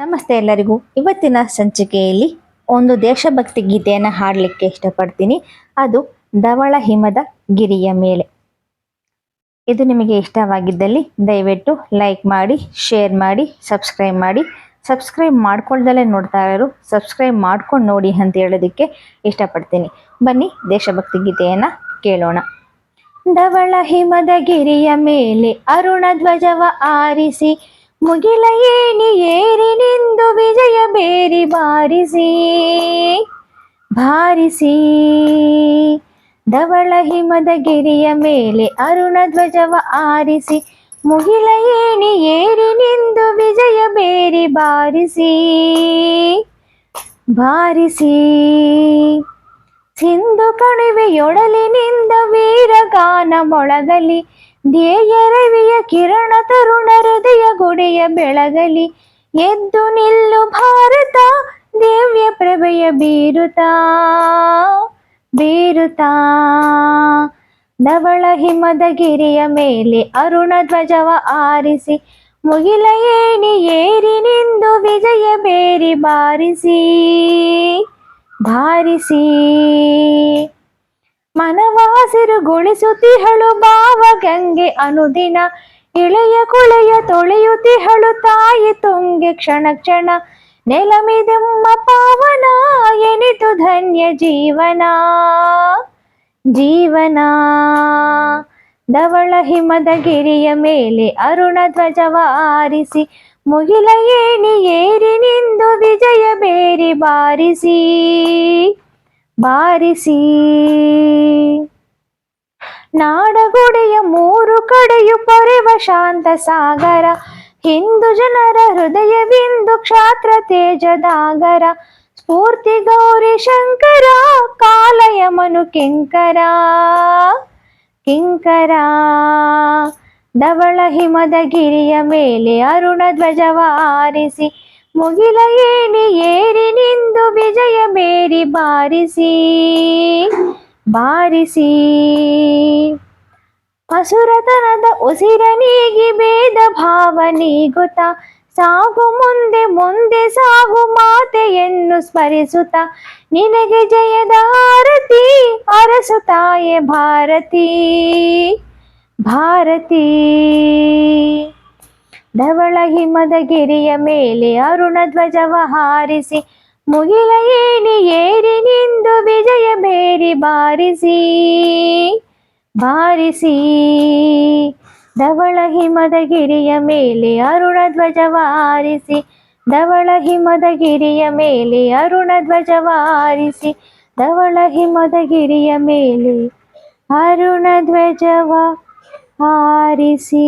ನಮಸ್ತೆ ಎಲ್ಲರಿಗೂ. ಇವತ್ತಿನ ಸಂಚಿಕೆಯಲ್ಲಿ ಒಂದು ದೇಶಭಕ್ತಿ ಗೀತೆಯನ್ನು ಹಾಡಲಿಕ್ಕೆ ಇಷ್ಟಪಡ್ತೀನಿ. ಅದು ಧವಳ ಹಿಮದ ಗಿರಿಯ ಮೇಲೆ. ಇದು ನಿಮಗೆ ಇಷ್ಟವಾಗಿದ್ದಲ್ಲಿ ದಯವಿಟ್ಟು ಲೈಕ್ ಮಾಡಿ, ಶೇರ್ ಮಾಡಿ, ಸಬ್ಸ್ಕ್ರೈಬ್ ಮಾಡಿ. ಸಬ್ಸ್ಕ್ರೈಬ್ ಮಾಡ್ಕೊಳ್ದಲ್ಲೇ ನೋಡ್ತಾ ಇರೋರು, ಸಬ್ಸ್ಕ್ರೈಬ್ ಮಾಡ್ಕೊಂಡು ನೋಡಿ ಅಂತ ಹೇಳೋದಕ್ಕೆ ಇಷ್ಟಪಡ್ತೀನಿ. ಬನ್ನಿ, ದೇಶಭಕ್ತಿ ಗೀತೆಯನ್ನು ಕೇಳೋಣ. ಧವಳ ಹಿಮದ ಗಿರಿಯ ಮೇಲೆ ಅರುಣ ಧ್ವಜವ ಆರಿಸಿ ಮುಗಿಲ ಏಣಿ ಏರಿ ನಿಂದು ವಿಜಯ ಬೇರಿ ಬಾರಿಸಿ, ಭಾರಿಸಿ. ಧವಳ ಹಿಮದ ಗಿರಿಯ ಮೇಲೆ ಅರುಣ ಧ್ವಜವ ಆರಿಸಿ, ಮುಗಿಲ ಏಣಿ ಏರಿ ನಿಂದು ವಿಜಯ ಬೇರಿ ಬಾರಿಸಿ ಬಾರಿಸಿ ಸಿಂಧು ಕಣಿವೆಯೊಡಲಿನಿಂದ ವೀರಗಾನ ಮೊಳಗಲಿ ಧ್ಯೇಯ ರವಿಯ ಕಿರಣ ತರುಣ ಹೃದಯ ಗುಡಿಯ ಬೆಳಗಲಿ. ಎದ್ದು ನಿಲ್ಲು ಭಾರತ, ದಿವ್ಯ ಪ್ರಭೆಯ ಬೀರುತ ಬೀರುತ. ನವಳ ಹಿಮದ ಗಿರಿಯ ಮೇಲೆ ಅರುಣ ಧ್ವಜವ ಆರಿಸಿ. ಮುಗಿಲ ಏಣಿ ಏರಿ ನಿಂದು ವಿಜಯ ಬೇರಿ ಬಾರಿಸಿ. ಬಾರಿಸಿ ಮನವಾಸಿರುಗೊಳಿಸುತ್ತಿಹಳು ಭಾವ ಗಂಗೆ ಅನುದಿನ. ಇಳೆಯ ಕುಳೆಯ ತೊಳೆಯುತ್ತಿಹಳು ತಾಯಿ ತುಂಗೆ ಕ್ಷಣ ಕ್ಷಣ. ನೆಲಮಿದೆಮ್ಮ ಪಾವನ ಎನಿತು ಧನ್ಯ ಜೀವನ. ಜೀವನ. ಧವಳ ಹಿಮದ ಗಿರಿಯ ಮೇಲೆ ಅರುಣ ಧ್ವಜವಾರಿಸಿ. ಮುಗಿಲ ಏಣಿ ಏರಿ ನಿಂದು ವಿಜಯ ಬೇರಿ ಬಾರಿಸಿ. ಬಾರಿಸಿ. ನಾಡಗುಡೆಯ ಮೂರು ಕಡೆಯು ಪೊರೆವ ಶಾಂತ ಸಾಗರ, ಹಿಂದೂ ಜನರ ಹೃದಯವಿಂದು ಕ್ಷಾತ್ರ ತೇಜದಾಗರ ಸ್ಫೂರ್ತಿ ಗೌರಿ ಶಂಕರ ಕಾಲಯಮನು ಕಿಂಕರ. ಕಿಂಕರ, ಧವಳ ಹಿಮದ ಗಿರಿಯ ಮೇಲೆ ಅರುಣ ಧ್ವಜವ ಆರಿಸಿ ಮುಗಿಲ ಏಣಿ ಏರಿ ನಿಂದು ವಿಜಯ ಬೇರಿ ಬಾರಿಸಿ ಬಾರಿಸಿ. ಹಸುರತನದ ಉಸಿರ ಭೇದ ಭಾವ ನೀಗುತ್ತ ಸಾಗು ಮುಂದೆ ಮುಂದೆ ಸಾಗು ಮಾತೆಯನ್ನು ಸ್ಮರಿಸುತ್ತ ನಿನಗೆ ಜಯದ ಆರತಿ ಅರಸುತ್ತಾಯೆ ಭಾರತಿ ಭಾರತಿ. ಧವಳ ಹಿಮದ ಗಿರಿಯ ಮೇಲೆ ಅರುಣ ಧ್ವಜವ ಹಾರಿಸಿ, ಮುಗಿಲ ಏಣಿ ಏರಿ ನಿಂದು ವಿಜಯ ಬೇರಿ ಬಾರಿಸಿ ಬಾರಿಸಿ. ಧವಳ ಹಿಮದ ಗಿರಿಯ ಮೇಲೆ ಅರುಣ ಧ್ವಜವ ಆರಿಸಿ ಧವಳ ಹಿಮದ ಗಿರಿಯ ಮೇಲೆ ಅರುಣ ಧ್ವಜವ ಆರಿಸಿ ಧವಳ ಹಿಮದ ಗಿರಿಯ ಮೇಲೆ ಅರುಣ ಧ್ವಜವ ಆರಿಸಿ